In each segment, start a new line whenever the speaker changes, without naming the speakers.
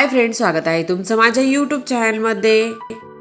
Hi friend स्वागत आहे तुमचं माझ्या यूट्यूब चॅनलमध्ये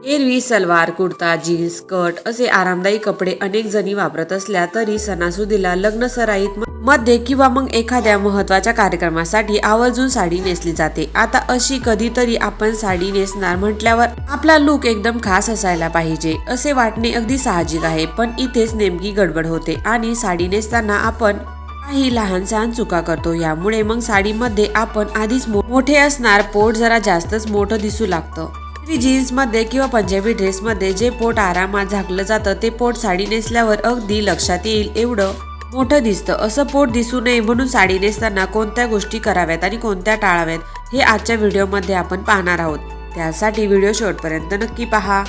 एरवी सलवार कुर्ता जीन्स स्कर्ट असे आरामदायी कपडे अनेक जणी वापरत असल्या तरी सणासुदीला लग्न सराईत मध्ये किंवा मग एखाद्या महत्त्वाच्या कार्यक्रमासाठी आवर्जून साडी नेसली जाते. आता अशी कधीतरी आपण साडी नेसणार म्हटल्यावर आपला लुक एकदम खास असायला पाहिजे असे वाटणे अगदी साहजिक आहे. पण इथेच नेमकी गडबड होते आणि साडी नेसताना आपण काही लहान सहान चुका करतो. यामुळे मग साडीमध्ये आपण आधीच मोठे असणार पोट जरा जास्तच मोठं दिसू लागतं. जीन्समध्ये किंवा पंजाबी ड्रेस मध्ये जे पोट आरामात झाकलं जातं ते पोट साडी नेसल्यावर अगदी लक्षात येईल एवढं मोठं दिसतं. असं पोट दिसू नये म्हणून साडी नेसताना कोणत्या गोष्टी कराव्यात आणि कोणत्या टाळाव्यात हे आजच्या व्हिडिओमध्ये आपण पाहणार आहोत. त्यासाठी व्हिडिओ शेवटपर्यंत नक्की पहा.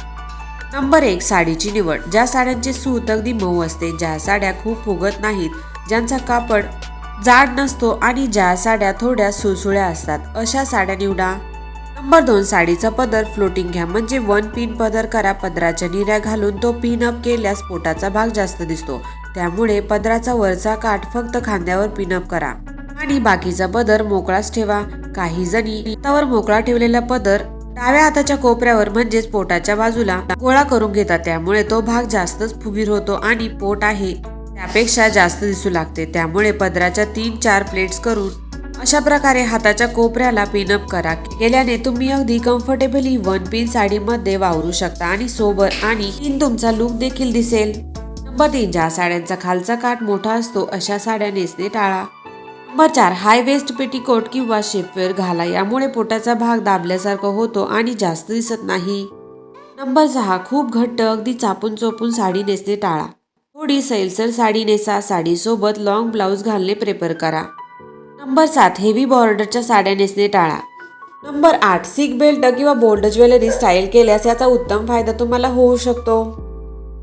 नंबर एक साडीची निवड. ज्या साड्यांचे सूत अगदी मऊ असते ज्या साड्या खूप फुगत नाहीत ज्यांचा कापड जाड नसतो आणि ज्या साड्या थोड्या सुळसुळ्या असतात अशा साड्या निवडा. नंबर दोन साडीचा पदर फ्लोटिंग घ्या म्हणजे वन पिन पदर करा पदराच्या निऱ्या घालून तो पिन अप केल्यास पोटाचा भाग जास्त दिसतो. त्यामुळे पदराचा वरचा काठ फक्त खांद्यावर पिन अप करा. आणि बाकीचा पदर मोकळाच ठेवा. काही जणी हातावर मोकळा ठेवलेला पदर डाव्या हाताच्या कोपऱ्यावर म्हणजेच पोटाच्या बाजूला गोळा करून घेतात. त्यामुळे तो भाग जास्तच फुगीर होतो आणि पोट आहे त्यापेक्षा जास्त दिसू लागते. त्यामुळे पदराच्या तीन चार प्लेट्स करून अशा प्रकारे हाताच्या कोपऱ्याला पिनअप करा. केल्याने तुम्ही अगदी कम्फर्टेबली वन पिन साडीमध्ये वावरू शकता आणि सोबर आणि तीन तुमचा लुक देखील दिसेल. नंबर तीन ज्या साड्यांचा खालचा काठ मोठा असतो अशा साड्या नेसणे टाळा. नंबर चार हाय वेस्ट पेटीकोट किंवा शेपवेअर घाला. यामुळे पोटाचा भाग दाबल्यासारखा होतो आणि जास्त दिसत नाही. नंबर सहा खूप घट्ट अगदी चापून चोपून साडी नेसणे टाळा. थोडी सैलसर साडी नेसा साडीसोबत लॉंग ब्लाऊज घालणे प्रेफर करा. नंबर सात हेवी बॉर्डरच्या साड्या नेसणे टाळा. नंबर आठ सिक बेल्ट किंवा बोल्ड ज्वेलरी स्टाईल केल्यास याचा उत्तम फायदा तुम्हाला होऊ शकतो.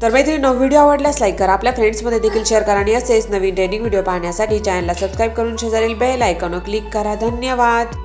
तर मैत्रिणी व्हिडिओ आवडल्यास लाईक करा. आपल्या फ्रेंड्समध्ये देखील शेअर करा आणि असेच नवीन ट्रेनिंग व्हिडिओ पाहण्यासाठी चॅनलला सबस्क्राईब करून शेजारील बेल आयकॉनवर क्लिक करा. धन्यवाद!